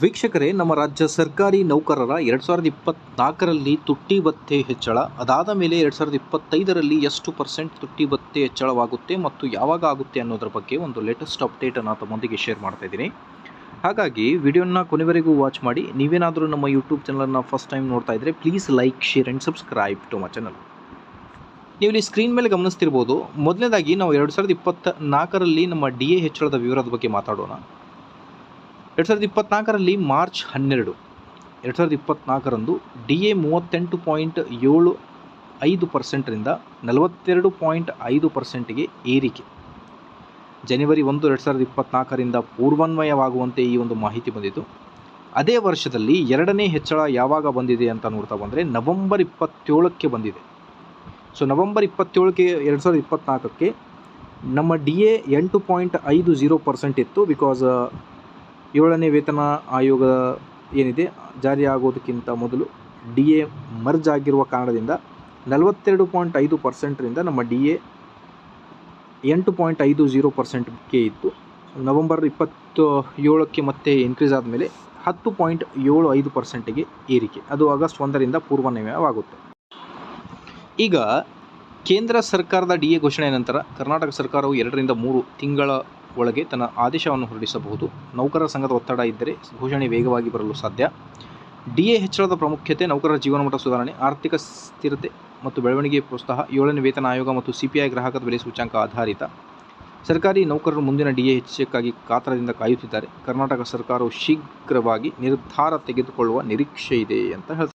ವೀಕ್ಷಕರೇ, ನಮ್ಮ ರಾಜ್ಯ ಸರ್ಕಾರಿ ನೌಕರರ ಎರಡು ಸಾವಿರದ ಇಪ್ಪತ್ನಾಲ್ಕರಲ್ಲಿ ತುಟ್ಟಿ ಭತ್ತೆ ಹೆಚ್ಚಳ. ಅದಾದ ಮೇಲೆ ಎರಡು ಸಾವಿರದ ಇಪ್ಪತ್ತೈದರಲ್ಲಿ ಎಷ್ಟು ಪರ್ಸೆಂಟ್ ತುಟ್ಟಿ ಭತ್ತೆ ಹೆಚ್ಚಳವಾಗುತ್ತೆ ಮತ್ತು ಯಾವಾಗ ಆಗುತ್ತೆ ಅನ್ನೋದ್ರ ಬಗ್ಗೆ ಒಂದು ಲೇಟೆಸ್ಟ್ ಅಪ್ಡೇಟನ್ನು ತಮ್ಮೊಂದಿಗೆ ಶೇರ್ ಮಾಡ್ತಾ ಇದ್ದೀನಿ. ಹಾಗಾಗಿ ವಿಡಿಯೋನ ಕೊನೆವರೆಗೂ ವಾಚ್ ಮಾಡಿ. ನೀವೇನಾದರೂ ನಮ್ಮ ಯೂಟ್ಯೂಬ್ ಚಾನಲನ್ನು ಫಸ್ಟ್ ಟೈಮ್ ನೋಡ್ತಾ ಇದ್ದರೆ please like share and subscribe to my channel ನೀವು ಇಲ್ಲಿ ಸ್ಕ್ರೀನ್ ಮೇಲೆ ಗಮನಿಸ್ತಿರ್ಬೋದು. ಮೊದಲನೇದಾಗಿ ನಾವು ಎರಡು ಸಾವಿರದ ಇಪ್ಪತ್ತ ನಾಲ್ಕರಲ್ಲಿ ನಮ್ಮ ಡಿ ಎ ಹೆಚ್ಚಳದ ವಿವರದ ಬಗ್ಗೆ ಮಾತಾಡೋಣ. ಎರಡು ಸಾವಿರದ ಇಪ್ಪತ್ನಾಲ್ಕರಲ್ಲಿ ಮಾರ್ಚ್ ಹನ್ನೆರಡು, ಎರಡು ಸಾವಿರದ ಇಪ್ಪತ್ನಾಲ್ಕರಂದು ಡಿ ಎ ಮೂವತ್ತೆಂಟು ಪಾಯಿಂಟ್ ಏಳು ಐದು ಪರ್ಸೆಂಟ್ರಿಂದ ನಲವತ್ತೆರಡು ಪಾಯಿಂಟ್ ಐದು ಪರ್ಸೆಂಟಿಗೆ ಏರಿಕೆ. ಜನವರಿ ಒಂದು, ಎರಡು ಸಾವಿರದ ಇಪ್ಪತ್ನಾಲ್ಕರಿಂದ ಪೂರ್ವಾನ್ವಯವಾಗುವಂತೆ ಈ ಒಂದು ಮಾಹಿತಿ ಬಂದಿತು ಅದೇ ವರ್ಷದಲ್ಲಿ ಎರಡನೇ ಹೆಚ್ಚಳ ಯಾವಾಗ ಬಂದಿದೆ ಅಂತ ನೋಡ್ತಾ ಬಂದರೆ ನವೆಂಬರ್ ಇಪ್ಪತ್ತೇಳಕ್ಕೆ ಬಂದಿದೆ. ಸೊ, ನವೆಂಬರ್ ಇಪ್ಪತ್ತೇಳಕ್ಕೆ, ಎರಡು ಸಾವಿರದ ಇಪ್ಪತ್ನಾಲ್ಕಕ್ಕೆ ನಮ್ಮ ಡಿ ಎ ಎಂಟು ಪಾಯಿಂಟ್ ಐದು ಜೀರೋ ಪರ್ಸೆಂಟ್ ಇತ್ತು ಬಿಕಾಸ್ ಏಳನೇ ವೇತನ ಆಯೋಗ ಏನಿದೆ, ಜಾರಿಯಾಗೋದಕ್ಕಿಂತ ಮೊದಲು ಡಿ ಎ ಮರ್ಜ್ ಆಗಿರುವ ಕಾರಣದಿಂದ ನಲವತ್ತೆರಡು ಪಾಯಿಂಟ್ ಐದು ಪರ್ಸೆಂಟ್ರಿಂದ ನಮ್ಮ ಡಿ ಎ ಎಂಟು ಪಾಯಿಂಟ್ ಐದು ಜೀರೋ ಪರ್ಸೆಂಟ್ಗೆ ಇತ್ತು. ನವಂಬರ್ ಇಪ್ಪತ್ತು ಏಳಕ್ಕೆ ಮತ್ತೆ ಇನ್ಕ್ರೀಸ್ ಆದಮೇಲೆ ಹತ್ತು ಪಾಯಿಂಟ್ ಏಳು ಐದು ಪರ್ಸೆಂಟಿಗೆ ಏರಿಕೆ. ಅದು ಆಗಸ್ಟ್ ಒಂದರಿಂದ ಪೂರ್ವನಿಮಯವಾಗುತ್ತೆ ಈಗ ಕೇಂದ್ರ ಸರ್ಕಾರದ ಡಿ ಎ ಘೋಷಣೆಯ ನಂತರ ಕರ್ನಾಟಕ ಸರ್ಕಾರವು ಎರಡರಿಂದ ಮೂರು ತಿಂಗಳ ಒಳಗೆ ತನ್ನ ಆದೇಶವನ್ನು ಹೊರಡಿಸಬಹುದು. ನೌಕರರ ಸಂಘದ ಒತ್ತಡ ಇದ್ದರೆ ಘೋಷಣೆ ವೇಗವಾಗಿ ಬರಲು ಸಾಧ್ಯ. ಡಿ ಎ ಹೆಚ್ಚಳದ ಪ್ರಾಮುಖ್ಯತೆ, ನೌಕರರ ಜೀವನಮಟ್ಟ ಸುಧಾರಣೆ, ಆರ್ಥಿಕ ಸ್ಥಿರತೆ ಮತ್ತು ಬೆಳವಣಿಗೆ ಪ್ರೋತ್ಸಾಹ, ಏಳನೇ ವೇತನ ಆಯೋಗ ಮತ್ತು ಸಿಪಿಐ ಗ್ರಾಹಕದ ಬೆಲೆ ಸೂಚ್ಯಾಂಕ ಆಧಾರಿತ. ಸರ್ಕಾರಿ ನೌಕರರು ಮುಂದಿನ ಡಿ ಎ ಹೆಚ್ಚಕ್ಕಾಗಿ ಕಾತರದಿಂದ ಕಾಯುತ್ತಿದ್ದಾರೆ. ಕರ್ನಾಟಕ ಸರ್ಕಾರವು ಶೀಘ್ರವಾಗಿ ನಿರ್ಧಾರ ತೆಗೆದುಕೊಳ್ಳುವ ನಿರೀಕ್ಷೆ ಇದೆ ಅಂತ ಹೇಳ್ತಾರೆ.